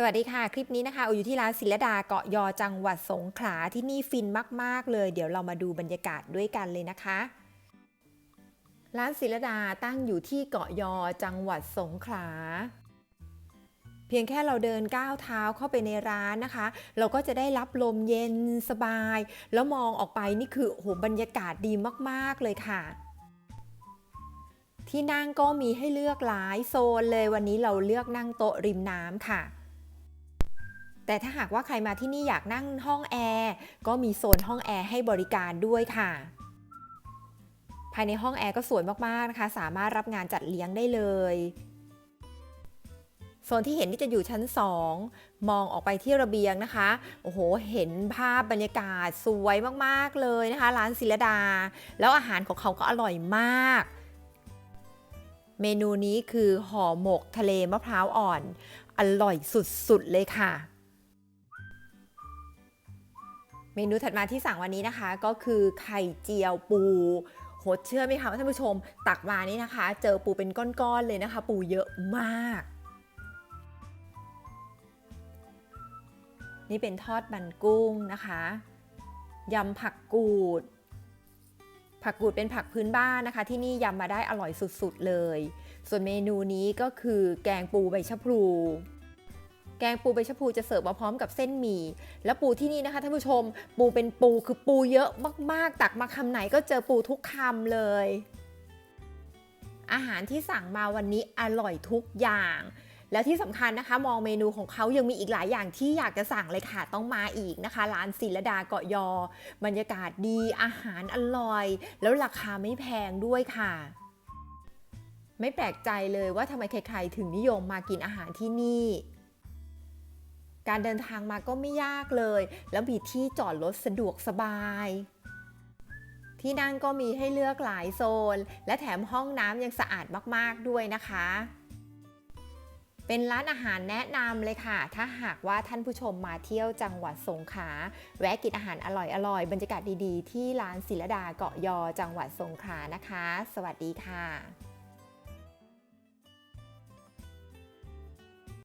สวัสดีค่ะ คลิปนี้นะคะอยู่ที่ร้านศิลดาเกาะยอจังหวัดสงขลาที่นี่ฟินมาก ๆ เลย เดี๋ยวเรามาดูบรรยากาศด้วยกันเลยนะคะ ร้านศิลดาตั้งอยู่ที่เกาะยอจังหวัดสงขลาเพียงแค่เราเดินก้าวเท้าเข้าไปในร้านนะคะ เราก็จะได้รับลมเย็นสบาย แล้วมองออกไปนี่คือโอ้โหบรรยากาศดีมาก ๆ เลยค่ะที่นั่งก็มีให้เลือกหลายโซนเลยวันนี้เราเลือกนั่งโต๊ะริมน้ำค่ะ แต่ถ้าหากว่าใครมาที่นี่อยากนั่งห้องแอร์ก็มีโซนห้องแอร์ให้บริการด้วยค่ะ ภายในห้องแอร์ก็สวยมากๆนะคะ สามารถรับงานจัดเลี้ยงได้เลยโซนที่เห็นนี่จะอยู่ชั้น 2 มองออกไปที่ระเบียงนะคะ โอ้โห เห็นภาพบรรยากาศสวยมากๆเลยนะคะ ร้านศิลดา แล้วอาหารของเขาก็อร่อยมาก เมนูนี้คือห่อหมกทะเลมะพร้าวอ่อน อร่อยสุดๆเลยค่ะ เมนูถัดมาที่สั่งวันนี้นะคะ ก็คือไข่เจียวปูโหเชื่อไหมคะท่านผู้ชมตักมานี่นะคะ เจอปูเป็นก้อนๆเลยนะคะ ปูเยอะมาก นี่เป็นทอดมันกุ้งนะคะยำผักกูด ผักกูดเป็นผักพื้นบ้านนะคะ ที่นี่ยำมาได้อร่อยสุดๆเลย ส่วนเมนูนี้ก็คือแกงปูใบชะพลู แกงปูใบชะพลูจะเสิร์ฟมาพร้อมกับเส้นหมี่ แล้วปูที่นี่นะคะท่านผู้ชม ปูเป็นปูคือปูเยอะมากๆ ตักมาคำไหนก็เจอปูทุกคำเลย อาหารที่สั่งมาวันนี้อร่อยทุกอย่าง แล้วที่สำคัญนะคะ มองเมนูของเขายังมีอีกหลายอย่างที่อยากจะสั่งเลยค่ะต้องมาอีกนะคะ ร้านศิลดาเกาะยอ บรรยากาศดีอาหารอร่อย แล้วราคาไม่แพงด้วยค่ะไม่แปลกใจเลยว่าทำไมใครๆถึงนิยมมากินอาหารที่นี่ การเดินทางมาก็ไม่ยากเลย แล้วมีที่จอดรถสะดวกสบาย ที่นั่งก็มีให้เลือกหลายโซน และแถมห้องน้ำยังสะอาดมากๆด้วยนะคะ เป็นร้านอาหารแนะนำเลยค่ะ ถ้าหากว่าท่านผู้ชมมาเที่ยวจังหวัดสงขลาแวะกินอาหารอร่อยๆ บรรยากาศดีๆ ที่ร้านศิลดาเกาะยอจังหวัดสงขลานะคะ สวัสดีค่ะ